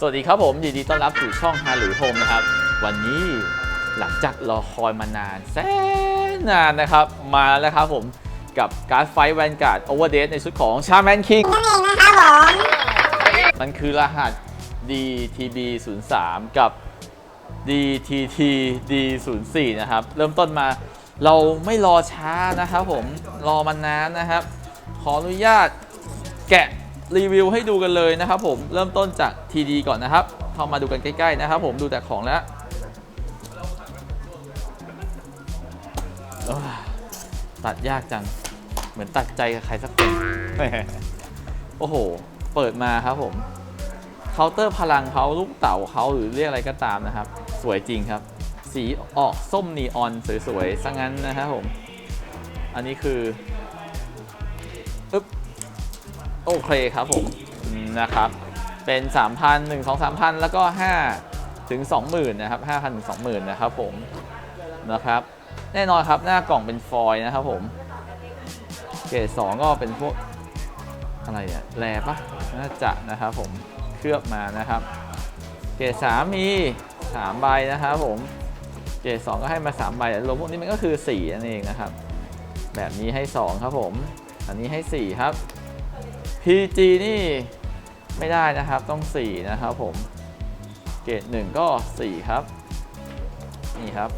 สวัสดีครับผมยินดีต้อนรับสู่ช่องฮาหรือโฮมนะครับ วันนี้หลังจากรอคอยมานานแสนนานนะครับ มาแล้วครับผมกับการ์ดไฟแวนการ์ดโอเวอร์เดในชุดของชาแมนคิงนั่นเองนะครับผมมันคือรหัส DTB 0 3กับ DTT D 0 4นะครับ เริ่มต้นมาเราไม่รอช้านะครับผมรอมานานนะครับ ขออนุญาตแกะ รีวิวให้ดูกันเลยนะครับผมเริ่มต้นจาก TD ก่อนนะครับเข้ามาดูกันใกล้ๆนะครับผมดูแต่ของแล้วโอ้ยตัดยากจัง เหมือนตัดใจกับใครสักคนโอ้โห เปิดมาครับผมเคาน์เตอร์พลังเขาลูกเต่าเขาหรือเรียกอะไรก็ตามนะครับ สวยจริงครับ สีออกส้มนีออนสวยๆซะงั้นนะครับผม อันนี้คืออึ๊บ โอเคครับผมนะครับ เป็น 3,000 1 2 3,000 แล้วก็ 5 ถึง 20,000 นะครับ 5,000 ถึง 20,000 นะครับผมนะครับ แน่นอนครับหน้ากล่องเป็นฟอยล์นะครับผม เกรดสองก็เป็นพวกอะไรเนี่ยแรปะน่าจะนะครับผมเคลือบมานะครับ เกรดสามมีสามใบนะครับผม เกรดสองก็ให้มาสามใบแต่รวมพวกนี้มันก็คือสี่นั่นเองนะครับ แบบนี้ให้สองครับผม อันนี้ให้สี่ครับ PG นี่ไม่ได้นะครับต้องสี่นะครับผม เกรดหนึ่งก็สี่ครับ นี่ครับ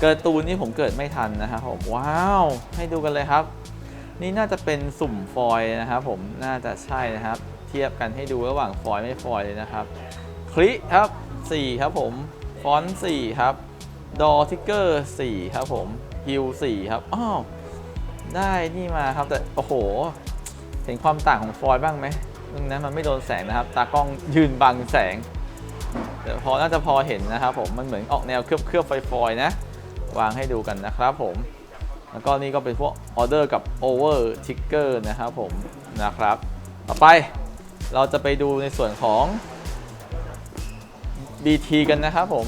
เกิดตูนนี่ผมเกิดไม่ทันนะครับผม ว้าว ให้ดูกันเลยครับ นี่น่าจะเป็นสุ่มฟอยนะครับผมน่าจะใช่นะครับ เทียบกันให้ดูระหว่างฟอยไม่ฟอยเลยนะครับ คลิครับ 4 ครับผมฟอนต์4ครับดอทิกเกอร์4ครับผมฮิล4ครับอ้าวได้นี่มาครับแต่โอ้โห เห็นความต่างของฟอยล์บ้างไหมตรงนั้นมันไม่โดนแสงนะครับ ตากล้องยืนบังแสงแต่พอน่าจะพอเห็นนะครับผมมันเหมือนออกแนวเคลือบเคลือบไฟฟอยล์นะ วางให้ดูกันนะครับผม แล้วก็นี่ก็เป็นพวกออเดอร์กับโอเวอร์ทิกเกอร์นะครับผมนะครับ ต่อไปเราจะไปดูในส่วนของ BT กันนะครับผม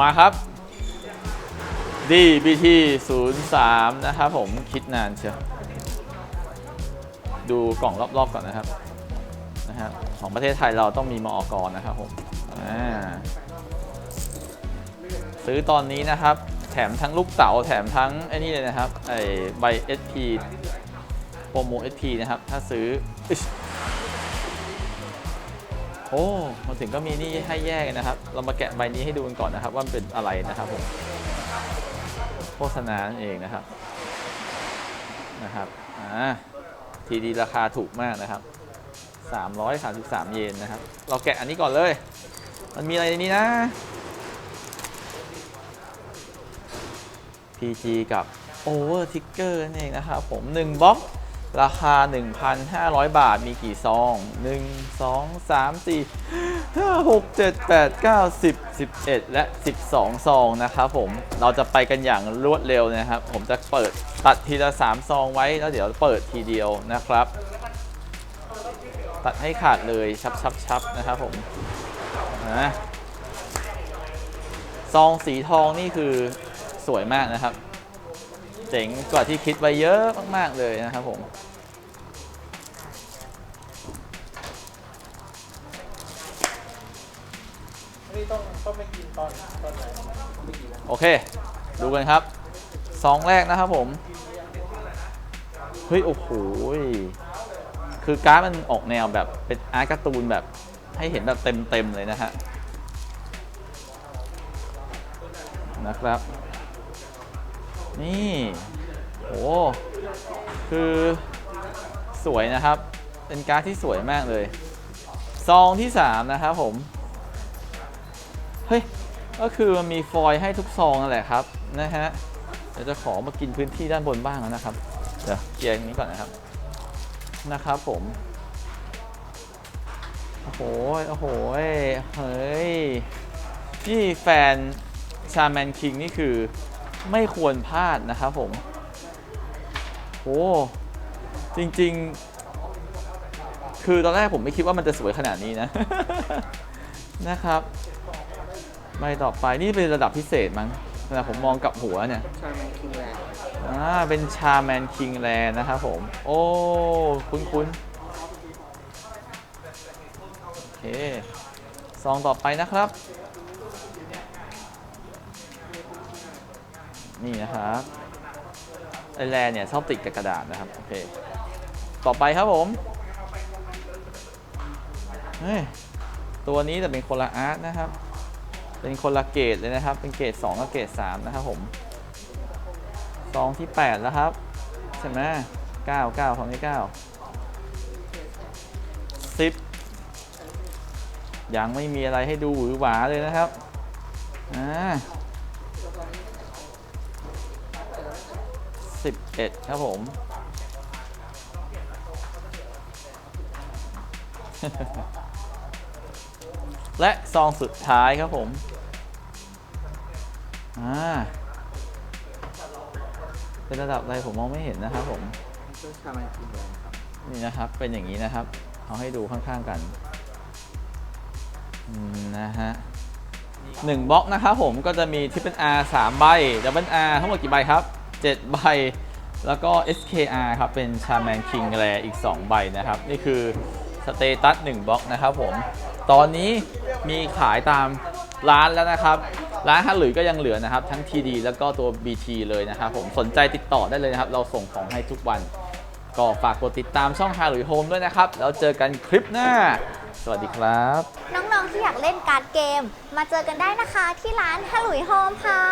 มาครับ DBT 03 นะครับผมคิดนานเชียว ดูกล่องรอบๆก่อนนะครับนะครับของประเทศไทยเราต้องมีมอกรนะครับผมซื้อตอนนี้นะครับ แถมทั้งลูกเต๋าแถมทั้งไอ้นี่เลยนะครับไอ้ใบ SP โปรโม SP นะครับ ถ้าซื้อโอ้มาถึงก็มีนี่ให้แยกนะครับ เรามาแกะใบนี้ให้ดูกันก่อนนะครับ ว่ามันเป็นอะไรนะครับผมโฆษณาเองนะครับนะครับอ่า ทีดีราคาถูกมากนะครับ333 เยนนะครับ เราแกะอันนี้ก่อนเลย มันมีอะไรในนี้นะ PG กับ Over Ticker นั่นเองนะครับผม1บล็อก ราคา 1,500 บาทมีกี่ซอง 1 2 3 4 5 6 7 8 9 10 11 และ 12 ซองนะครับผมเราจะไปกันอย่างรวดเร็วนะครับ ผมจะเปิดตัดทีละ 3 ซองไว้แล้วเดี๋ยวเปิดทีเดียวนะครับ ตัดให้ขาดเลยชับชับชับนะครับผมนะซองสีทองนี่คือสวยมากนะครับ เจ๋งกว่าที่คิดไว้เยอะมาก ๆ เลยนะครับผม นี่ต้องต้องไปกินตอนตอนไหนไม่กินโอเค ดูกันครับซองแรกนะครับผม เฮ้ย โอ้โหยคือการ์ดมันออกแนวแบบเป็นอาร์ตการ์ตูนแบบให้เห็นแบบเต็ม ๆ เลยนะฮะนะครับ นี่โอ้คือสวยนะครับ เป็นการ์ดที่สวยมากเลย ซองที่ 3 นะครับผม เฮ้ย ก็คือมันมีฟอยล์ให้ทุกซองนั่นแหละครับ นะฮะ เดี๋ยวจะขอมากินพื้นที่ด้านบนบ้างแล้วนะครับ เดี๋ยวเคลียร์อย่างนี้ก่อนนะครับ นะครับผม โอ้โห โอ้โห เฮ้ยนี่แฟนชาแมนคิงนี่คือ ไม่ควรพลาดนะครับผมโอ้จริงๆ คือตอนแรกผมไม่คิดว่ามันจะสวยขนาดนี้นะ นะครับใบต่อไปนี่เป็นระดับพิเศษมั้งเวลาผมมองกลับหัวเนี่ยชาแมนคิงแลนด์อ่าเป็นชาแมนคิงแลนด์นะครับผม โอ้ คุ้นคุ้นเคซองต่อไปนะครับ นี่นะครับไอแลนเนี่ยชอบติดกับกระดาษนะครับโอเคต่อไปครับผมเฮ้ยตัวนี้แต่เป็นคนละอาร์ตนะครับ เป็นคนละเกรดเลยนะครับ เป็นเกรด2กับเกรด3นะครับผมซองที่ 8 แล้วครับใช่ไหม9 9ซองที่9 10ยังไม่มีอะไรให้ดูหรือหวาเลยนะครับ อ่า 11 ครับผม และซองสุดท้ายครับผม อ่า เป็นระดับอะไรผมมองไม่เห็นนะครับผม นี่นะครับ เป็นอย่างนี้นะครับ เอาให้ดูข้างๆกันอืมนะฮะหนึ่งบล็อกนะครับผมก็จะมีที่เป็น R 3ใบ Double R ทั้งหมดกี่ใบครับ 7 ใบ แล้วก็ SKR ครับเป็น Charman King Rare อีก 2 ใบนะครับ นี่คือสเตตัส1บล็อกนะครับผม ตอนนี้มีขายตามร้านแล้วนะครับ ร้านฮัลหลุยก็ยังเหลือนะครับ ทั้ง TD แล้วก็ตัว BT เลยนะครับผมสนใจติดต่อได้เลยนะครับ เราส่งของให้ทุกวัน ก็ฝากกดติดตามช่องฮาหลุยโฮมด้วยนะครับ แล้วเจอกันคลิปหน้า สวัสดีครับ น้องๆที่อยากเล่นการ์ดเกม มาเจอกันได้นะคะที่ร้านฮลุยโฮมค่ะ